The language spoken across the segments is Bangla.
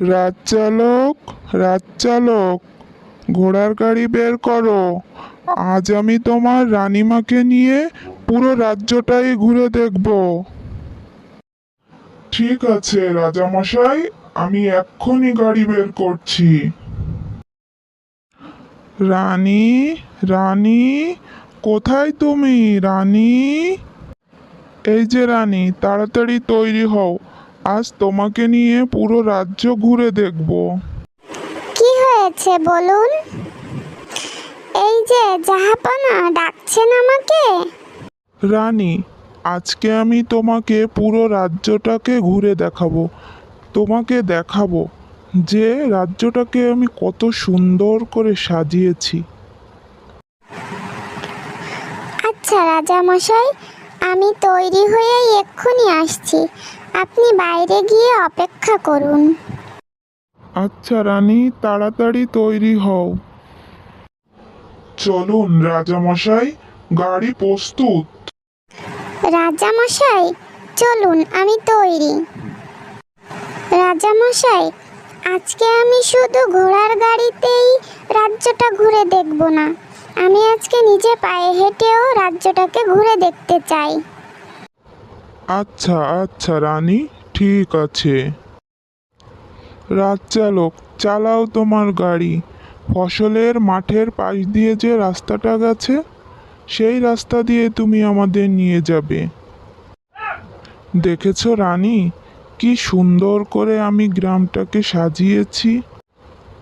রাত চালক ঘোড়ার গাড়ি বের করো। আজ আমি তোমার রানীমাকে নিয়ে পুরো রাজ্যটাই ঘুরে দেখব। ঠিক আছে, রাজামশাই, আমি এক্ষুনি গাড়ি বের করছি। রানী রানী, কোথায় তুমি? রানী? এই যে রানী, তাড়াতাড়ি তৈরি হও। আজ তোমাকে নিয়ে পুরো রাজ্য ঘুরে দেখব। কি হয়েছে বলুন? এই যে জাহাপনা ডাকছেন আমাকে। রানী আজকে আমি তোমাকে পুরো রাজ্যটাকে ঘুরে দেখাবো। তোমাকে দেখাবো যে রাজ্যটাকে আমি কত সুন্দর করে সাজিয়েছি। আচ্ছা রাজা মশাই আমি তৈরি হয়েই এক্ষুনি আসছি। আপনি বাইরে গিয়ে অপেক্ষা করুন। আচ্ছা রানী তাড়াতাড়ি তৈরি হও। চলুন রাজামশাই গাড়ি প্রস্তুত। রাজামশাই চলুন আমি তৈরি। রাজামশাই আজকে আমি শুধু ঘোড়ার গাড়িতেই রাজ্যটা ঘুরে দেখব না। আমি আজকে নিজে পায়ে হেঁটেও রাজ্যটাকে ঘুরে দেখতে চাই। আচ্ছা আচ্ছা রানী, ঠিক আছে। রাত চালক চালাও তোমার গাড়ি। ফসলের মাঠের পাশ দিয়ে যে রাস্তাটা গেছে, সেই রাস্তা দিয়ে তুমি আমাদের নিয়ে যাবে। দেখেছ রানী, কি সুন্দর করে আমি গ্রামটাকে সাজিয়েছি।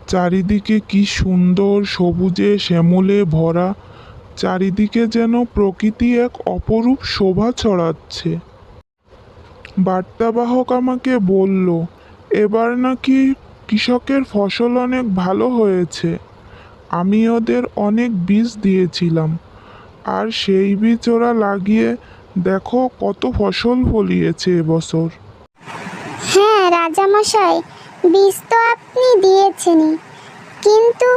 চারিদিকে কি সুন্দর সবুজে শ্যামলে ভরা, চারিদিকে যেন প্রকৃতি এক অপরূপ শোভা ছড়াচ্ছে। বার্তাবাহক আমাকে বলল, এবার নাকি কৃষকের ফসল অনেক ভালো হয়েছে। আমি ওদের অনেক বীজ দিয়েছিলাম। আর সেই বীজ ওরা লাগিয়ে দেখো কত ফসল ফলিয়েছে এবছর। হ্যাঁ রাজামশাই, বীজ তো আপনি দিয়েছেনই। কিন্তু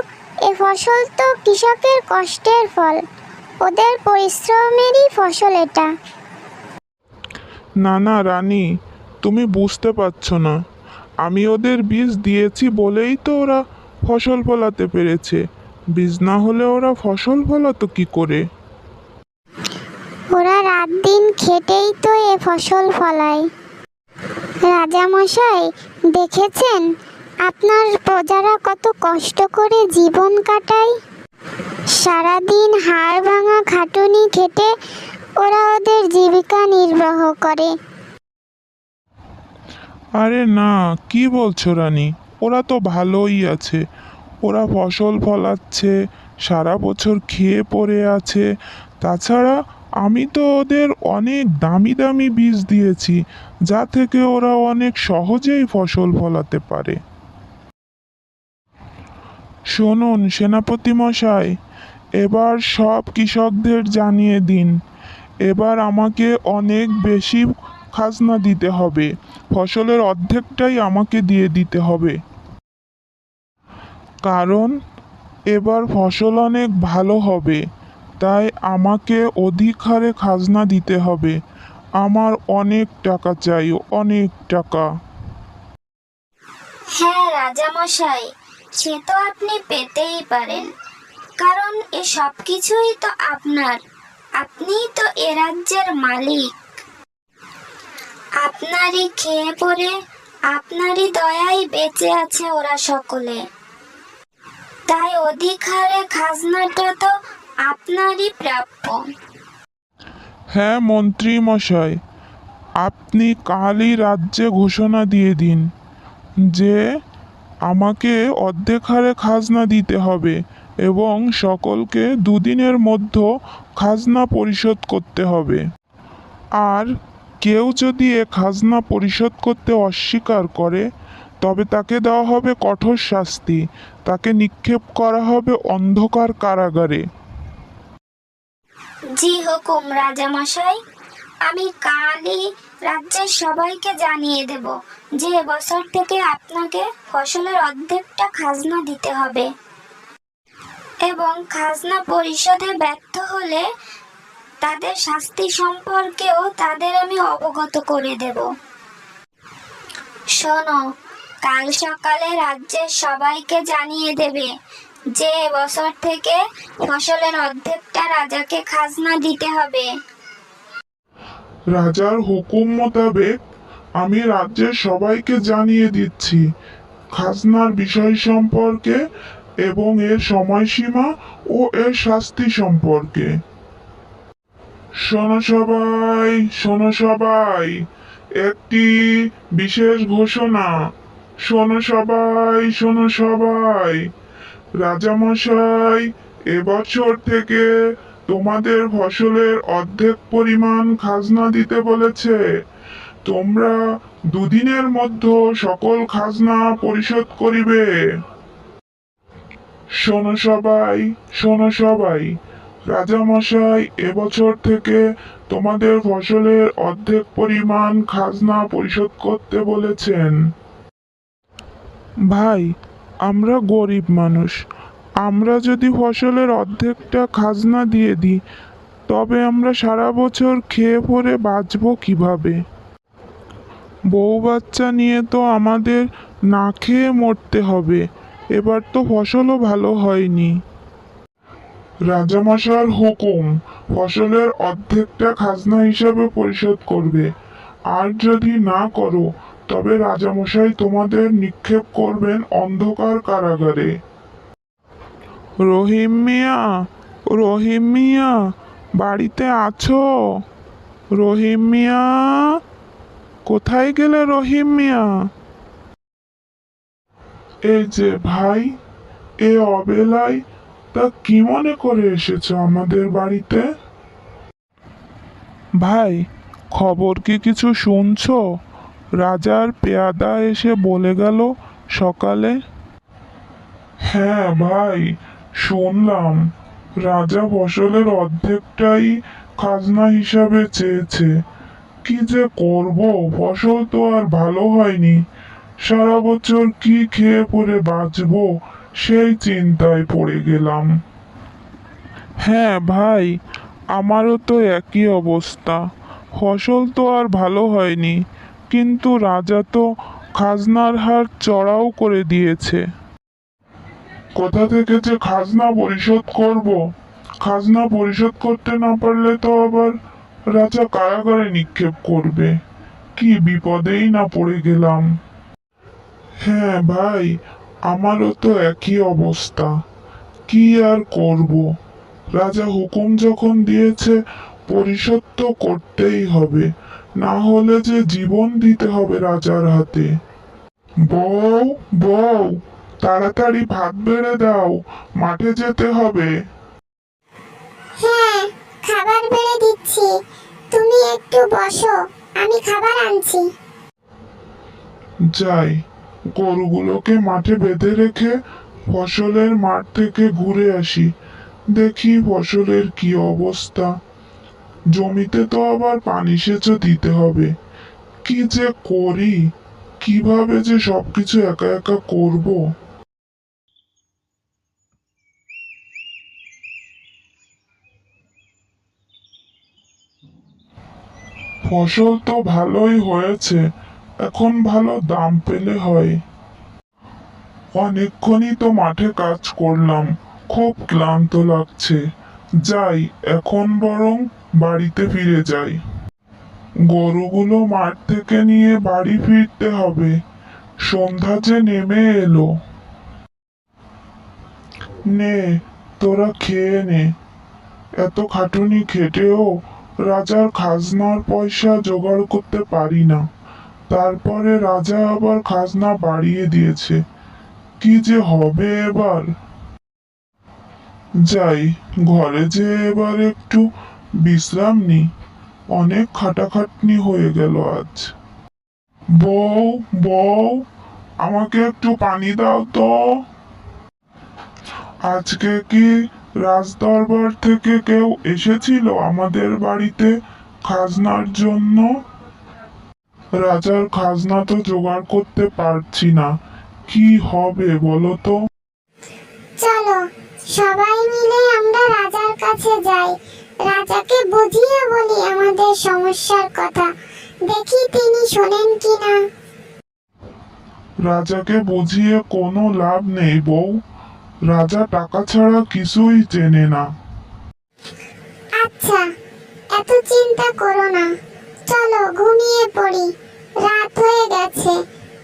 এ ফসল তো কৃষকের কষ্টের ফল। ওদের পরিশ্রমেরই ফসল এটা। না না, রানী, তুমি বুঝতে পারছ না। আমি ওদের বীজ দিয়েছি বলেই তো ওরা ফসল ফলাতে পেরেছে। বীজ না হলে ওরা ফসল ফলাতো কি করে? ওরা রাত দিন খেটেই তো এ ফসল ফলায়। রাজামশাই, দেখেছেন? আপনার প্রজারা কত কষ্ট করে জীবন কাটায়। সারাদিন হাড় ভাঙা খাটুনি খেটে ওরা ওদের জীবিকা নির্বাহ করে। আরে না, কি বলছো রানী? ওরা তো ভালোই আছে। ওরা ফসল ফলাচ্ছে, সারা বছর খেয়ে পড়ে আছে। তাছাড়া আমি তো ওদের অনেক দামি দামি বীজ দিয়েছি, যা থেকে ওরা অনেক সহজেই ফসল ফলাতে পারে। শুনুন, সেনাপতি মশাই, এবার সব কৃষকদের জানিয়ে দিন। এবার আমাকে অনেক বেশি খাজনা দিতে হবে। ফসলের অর্ধেকটাই আমাকে দিয়ে দিতে হবে। কারণ, এবার ফসল অনেক ভালো হবে, তাই আমাকে অধিক হারে খাজনা দিতে হবে। আমার অনেক টাকা চাই, অনেক টাকা। হ্যাঁ রাজামশাই, সে তো আপনি পেতেই পারেন। কারণ এ সব কিছুই তো আপনার। আপনিই তো এ রাজ্যের মালিক। আপনারই খেয়ে পড়ে, আপনারই দয়ায় বেঁচে আছে ওরা সকলে। তাই অধিক হারে খাজনাটা তো আপনারই প্রাপ্য। হ্যাঁ মন্ত্রী মশাই, আপনি কালই রাজ্যে ঘোষণা দিয়ে দিন যে আমাকে অর্ধেক হারে খাজনা দিতে হবে এবং সকলকে দুদিনের মধ্যে খাজনা পরিশোধ করতে হবে। আর কেউ যদি এ খাজনা পরিশোধ করতে অস্বীকার করে, তবে তাকে দেওয়া হবে কঠোর শাস্তি। তাকে নিক্ষেপ করা হবে অন্ধকার কারাগারে। জি হুকুম, রাজামশাই। আমি কালই রাজ্যের সবাইকে জানিয়ে দেব যে বছর থেকে আপনাকে ফসলের অর্ধেকটা খাজনা দিতে হবে। এবং খাজনা পরিশোধে ব্যর্থ হলে তাদের শাস্তি সম্পর্কেও তাদের আমি অবগত করে দেব। শোনো, কাল সকালে রাজ্যের সবাইকে জানিয়ে দেবে যে বছর থেকে ফসলের অর্ধেকটা রাজাকে খাজনা দিতে হবে। রাজার হুকুম মোতাবেক আমি রাজ্যের সবাইকে জানিয়ে দিচ্ছি, খাজনার বিষয় সম্পর্কে এবং এর সময়সীমা ও এর শাস্তি সম্পর্কে। শোনো সবাই শোনো সবাই, একটি বিশেষ ঘোষণা। শোনো সবাই শোনো সবাই, রাজামশাই, এবছর থেকে তোমাদের ফসলের অর্ধেক পরিমাণ খাজনা দিতে বলেছে। তোমরা দুদিনের মধ্যে সকল খাজনা পরিশোধ করিবে। শোনো সবাই শোনো সবাই। রাজামশাই, এবছর থেকে তোমাদের ফসলের অর্ধেক পরিমাণ খাজনা পরিশোধ করতে বলেছেন। ভাই, আমরা গরিব মানুষ। আমরা যদি ফসলের অর্ধেকটা খাজনা দিয়ে দিই, তবে আমরা সারা বছর খেয়ে পরে বাঁচবো কীভাবে? বউ বাচ্চা নিয়ে তো আমাদের না খেয়ে মরতে হবে। এবার তো ফসলও ভালো হয়নি। রাজামশার হুকুম, ফসলের অর্ধেকটা খাজনা হিসাবে পরিশোধ করবে। আর যদি না করো, তবে রাজামশাই তোমাদের নিক্ষেপ করবেন অন্ধকার কারাগারে। রহিম মিয়া রহিম মিয়া, বাড়িতে আছো? রহিম মিয়া, কোথায় গেলে রহিম মিয়া? এই যে ভাই এ অবেলায় তা কি মনে করে এসেছ আমাদের বাড়িতে? ভাই খবর কি কিছু শুনছো? রাজার পেয়াদা এসে বলে গেল সকালে। হ্যাঁ ভাই শুনলাম। রাজা ফসলের অর্ধেকটাই খাজনা হিসাবে চেয়েছে। কি যে করব ফসল তো আর ভালো হয়নি। সারা বছর কি খেয়ে পরে বাঁচবো সেই চিন্তায় পড়ে গেলাম। হ্যাঁ ভাই, আমারও তো একই অবস্থা। ফসল তো আর ভালো হয়নি, কিন্তু রাজা তো খাজনার হার চড়াও করে দিয়েছে। কোথা থেকে যে খাজনা পরিশোধ করব? খাজনা পরিশোধ করতে না পারলে তো আবার রাজা কারাগারে নিক্ষেপ করবে। কি বিপদেই না পড়ে গেলাম। হ্যাঁ ভাই আমারও তো একই অবস্থা। কি আর করব? রাজা হুকুম যখন দিয়েছে পরিশোধ তো করতেই হবে। না হলে যে জীবন দিতে হবে রাজার হাতে। বউ বউ তাড়াতাড়ি ভাত বেড়ে দাও মাঠে যেতে হবে। হ্যাঁ খাবার বেড়ে দিচ্ছি। তুমি একটু বসো আমি খাবার আনছি। যাই গরুগুলোকে মাঠে বেঁধে রেখে ফসলের মাঠ থেকে ঘুরে আসি। দেখি ফসলের কি অবস্থা। জমিতে তো আবার পানি সেচও দিতে হবে। কি যে করি? কীভাবে যে সবকিছু একা একা করব? ফসল তো ভালোই হয়েছে এখন ভালো দাম পেলে হয়। অনেকক্ষণই তো মাঠে কাজ করলাম, খুব ক্লান্ত লাগছে। যাই, এখন বরং বাড়িতে ফিরে যাই। গরুগুলো মাঠ থেকে নিয়ে বাড়ি ফিরতে হবে। সন্ধ্যা যে নেমে এলো। নে, তোরা খেয়ে নে। এত খাটুনি খেটেও রাজার খাজনার পয়সা জোগাড় করতে পারি না। তারপরে রাজা আবার খাজনা বাড়িয়ে দিয়েছে। কি যে হবে এবার? যাই, ঘরে যে এবার একটু বিশ্রাম নি, অনেক খাটাখাটনি হয়ে গেল আজ। বউ বউ, আমাকে একটু পানি দাও তো। আজকে কি রাজদরবার থেকে কেউ এসেছিল আমাদের বাড়িতে খাজনার জন্য? রাজার খাজনা তো জোগাড় করতে পারছি না। কি হবে বলো তো? চলো সবাই মিলে আমরা রাজার কাছে যাই। রাজাকে বুঝিয়ে বলি আমাদের সমস্যার কথা। দেখি তিনি শোনেন কিনা। রাজাকে বুঝিয়ে কোনো লাভ নেই বউ। রাজা টাকা ছাড়া কিছুই চেনে না। আচ্ছা এত চিন্তা করো না। চলো ঘুমিয়ে পড়ি। রাত হয়ে গেছে।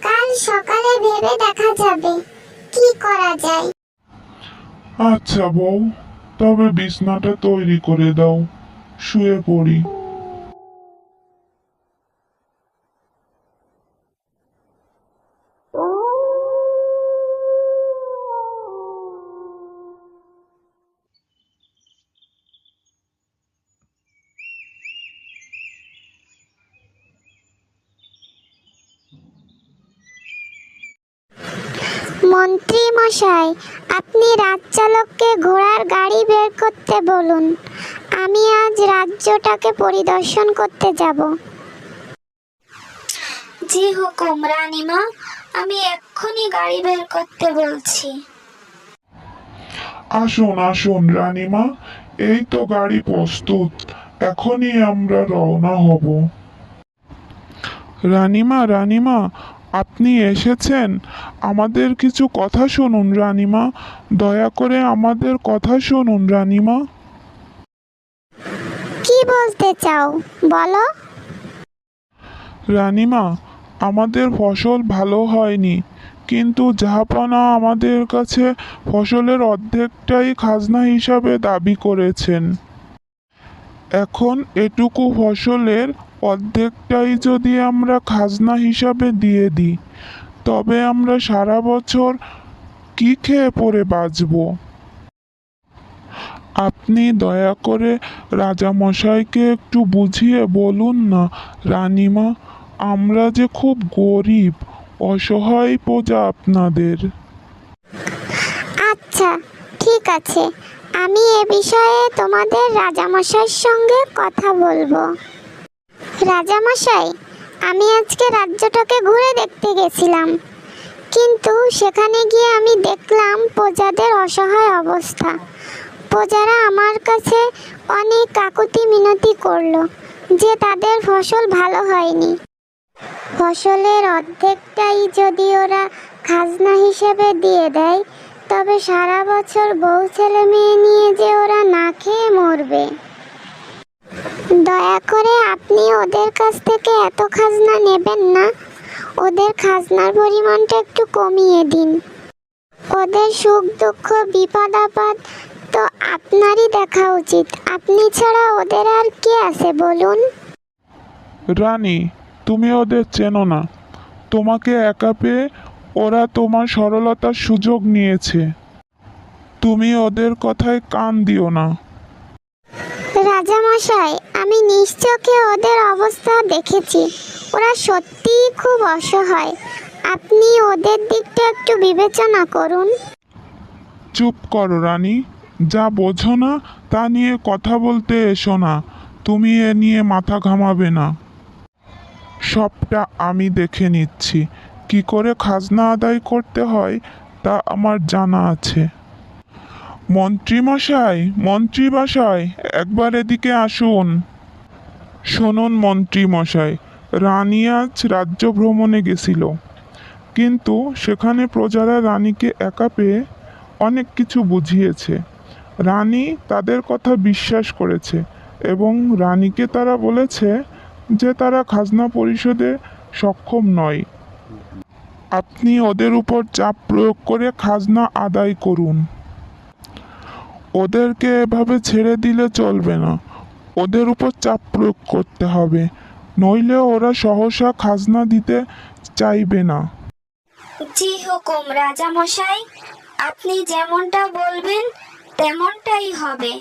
কাল সকালে ভেবে দেখা যাবে। কি করা যায়? আচ্ছা বউ, তবে বিছনাটা তৈরি করে দাও। শুয়ে পড়ি। মন্ত্রী মশাই আপনি রাজচালককে ঘোড়ার গাড়ি বের করতে বলুন। আমি আজ রাজ্যটাকে পরিদর্শন করতে যাব। জি হুকুম রানীমা আমি এক্ষুনি গাড়ি বের করতে বলছি। আসুন আসুন রানীমা এই তো গাড়ি প্রস্তুত এখনই আমরা রওনা হব। রানীমা রানীমা আপনি এসেছেন। আমাদের কিছু কথা শুনুন রানিমা। দয়া করে আমাদের কথা শুনুন রানিমা। কি বলতে চাও? বলো। রানীমা আমাদের ফসল ভালো হয়নি কিন্তু জাহাপনা আমাদের কাছে ফসলের অর্ধেকটাই খাজনা হিসাবে দাবি করেছেন। এখন এটুকু ফসলের অর্ধেকটাই যদি আমরা খাজনা হিসাবে দিয়ে দিই, তবে আমরা সারা বছর কি খেয়ে পরে বাঁচব? আপনি দয়া করে রাজামশাইকে একটু বুঝিয়ে বলুন না, রানীমা, আমরা যে খুব গরিব, অসহায় প্রজা আপনাদের। আচ্ছা ঠিক আছে। আমি এ বিষয়ে তোমাদের রাজামশাইয়ের সঙ্গে কথা বলব। রাজামশাই, আমি আজকে রাজ্যটাকে ঘুরে দেখতে গেছিলাম। কিন্তু সেখানে গিয়ে আমি দেখলাম প্রজাদের অসহায় অবস্থা। প্রজারা আমার কাছে অনেক কাকুতি মিনতি করল যে তাদের ফসল ভালো হয়নি। ফসলের অর্ধেকটাই যদি ওরা খাজনা হিসেবে দিয়ে দেয়, তবে সারা বছর বউ ছেলে মেয়ে নিয়ে যে ওরা না খেয়ে মরবে। দয়া করে আপনি ওদের কাছ থেকে এত খাজনা নেবেন না। ওদের খাজনার পরিমাণটা একটু কমিয়ে দিন। ওদের সুখ, দুঃখ, বিপদ, আপদ তো আপনারই দেখা উচিত। আপনি ছাড়া ওদের আর কে আছে বলুন? রানী, তুমি ওদের চেনো না। তোমাকে একা পেয়ে ওরা তোমার সরলতার সুযোগ নিয়েছে। তুমি ওদের কথায় কান দিও না। রাজামশাই, আমি নিশ্চোখে ওদের অবস্থা দেখেছি। ওরা সত্যিই খুব অসহায়। আপনি ওদের দিকটা একটু বিবেচনা করুন। চুপ করো রানী। যা বোঝো না, তা নিয়ে কথা বলতে এসো না। তুমি এ নিয়ে মাথা ঘামাবে না। সবটা আমি দেখে নিচ্ছি। কি করে খাজনা আদায় করতে হয়, তা আমার জানা আছে। মন্ত্রীমশাই মন্ত্রীমশাই একবার এদিকে আসুন। শুনুন মন্ত্রীমশাই রানী আজ রাজ্য ভ্রমণে গেছিল। কিন্তু সেখানে প্রজারা রানীকে একা পেয়ে অনেক কিছু বুঝিয়েছে। রানী তাদের কথা বিশ্বাস করেছে এবং রানীকে তারা বলেছে যে তারা খাজনা পরিশোধে সক্ষম নয়। আপনি ওদের উপর চাপ প্রয়োগ করে খাজনা আদায় করুন। ওদেরকে এভাবে ছেড়ে দিলে চলবে না। ওদের উপর চাপ প্রয়োগ করতে হবে। নইলে ওরা সহসা খাজনা দিতে চাইবে না। জি হুকুম, রাজামশাই। আপনি যেমনটা বলবেন, তেমনটাই হবে।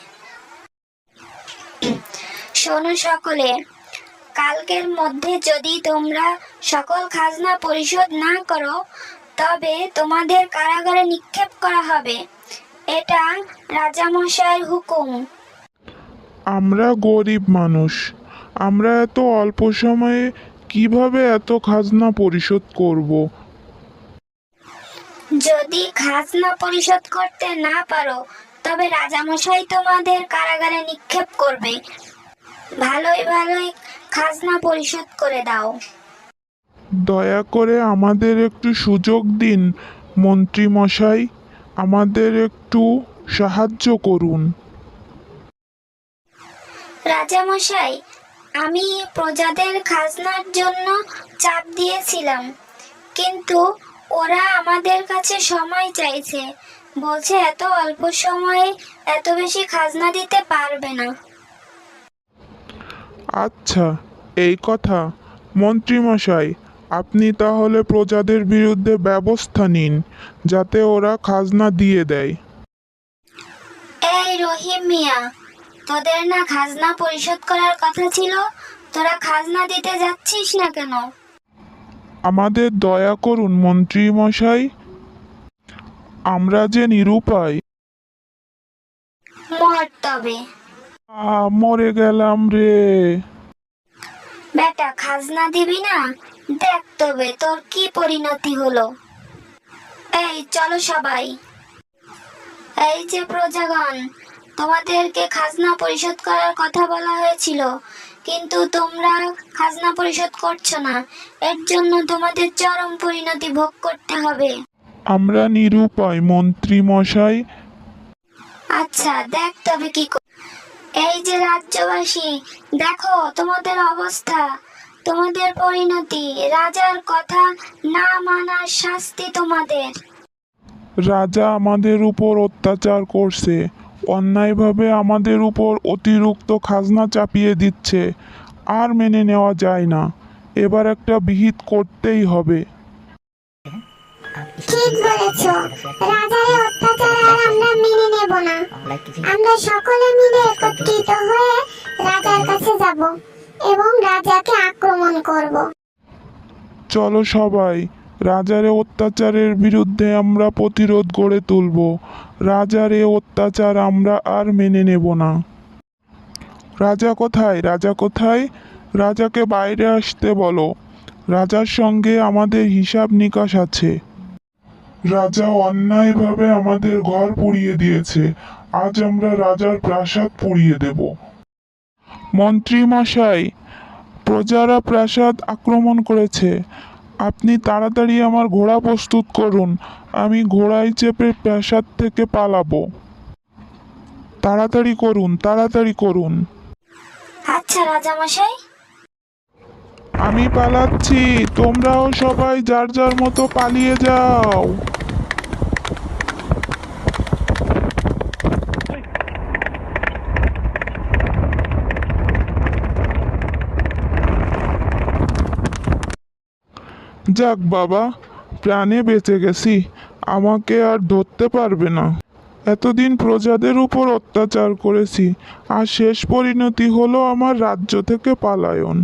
শোনো সকলে, কালকের মধ্যে যদি তোমরা সকল খাজনা পরিশোধ না করো, তবে তোমাদের কারাগারে নিক্ষেপ করা হবে। এটা রাজামশাইয়ের হুকুম। আমরা গরিব মানুষ। আমরা এত অল্প সময়ে কীভাবে এত খাজনা পরিশোধ করব? যদি খাজনা পরিশোধ করতে না পারো তবে রাজামশাই তোমাদের কারাগারে নিক্ষেপ করবে। ভালোই ভালোই খাজনা পরিশোধ করে দাও। দয়া করে আমাদের একটু সুযোগ দিন মন্ত্রী মশাই আমাদের একটু সাহায্য করুন। রাজামশাই আমি প্রজাদের খাজনার জন্য চাপ দিয়েছিলাম কিন্তু ওরা আমাদের কাছে সময় চাইছে। বলছে এত অল্প সময়ে এত বেশি খাজনা দিতে পারবে না। আচ্ছা এই কথা মন্ত্রী মশাই আপনি তাহলে প্রজাদের বিরুদ্ধে ব্যবস্থা নিন যাতে ওরা খাজনা দিয়ে দেয়। এই রহিম মিয়া তোদের না খাজনা পরিশোধ করার কথা ছিল? তোরা খাজনা দিতে যাচ্ছিস না কেন? আমাদের দয়া করুন মন্ত্রী মশাই। আমরা যে নিরুপায়। মর তবে। আ, মরে গেলাম রে। বেটা খাজনা দিবি না? দেখ তবে তোর কি পরিণতি হলো। এই চলো সবাই। এই যে প্রজাগণ তোমাদেরকে খাজনা পরিশোধ করার কথা বলা হয়েছিল কিন্তু তোমরা খাজনা পরিশোধ করছ না। এর জন্য তোমাদের চরম পরিণতি ভোগ করতে হবে। আমরা নিরুপায় মন্ত্রী মশাই আচ্ছা দেখ তবে কি এই যে রাজ্যবাসী দেখো তোমাদের অবস্থা। তোমাদের পরিণতি। রাজার কথা না মানার শাস্তি তোমাদের। রাজা আমাদের উপর অত্যাচার করছে। অন্যায়ভাবে আমাদের উপর অতিরিক্ত খাজনা চাপিয়ে দিচ্ছে। আর মেনে নেওয়া যায় না। এবার একটা বিহিত করতেই হবে। ঠিক বলেছ। রাজার অত্যাচার আর আমরা মেনে নেব না। আমরা সকলে মিলে একত্রিত হয়ে রাজার কাছে যাব। এবং রাজাকে আক্রমণ করব। চলো সবাই, রাজার অত্যাচারের বিরুদ্ধে আমরা প্রতিরোধ গড়ে তুলব। রাজার এ অত্যাচার আমরা আর মেনে নেব না। রাজা কোথায়? রাজা কোথায়? রাজাকে বাইরে আসতে বলো। রাজার সঙ্গে আমাদের হিসাব নিকাশ আছে। রাজা অন্যায়ভাবে আমাদের ঘর পুড়িয়ে দিয়েছে। আজ আমরা রাজার প্রাসাদ পুড়িয়ে দেব। মন্ত্রী মশাই প্রজারা প্রাসাদ আক্রমণ করেছে। আপনি তাড়াতাড়ি আমার ঘোড়া প্রস্তুত করুন আমি ঘোড়ায় চেপে প্রাসাদ থেকে পালাবো। তাড়াতাড়ি করুন তাড়াতাড়ি করুন। আচ্ছা রাজামশাই আমি পালাচ্ছি তোমরাও সবাই যার যার মতো পালিয়ে যাও। যাক বাবা, প্রাণে বেঁচে গেছি, আমাকে আর ধরতে পারবে না। এতদিন প্রজাদের উপর অত্যাচার করেছি, আর শেষ পরিণতি হলো আমার রাজ্য থেকে পালায়ন।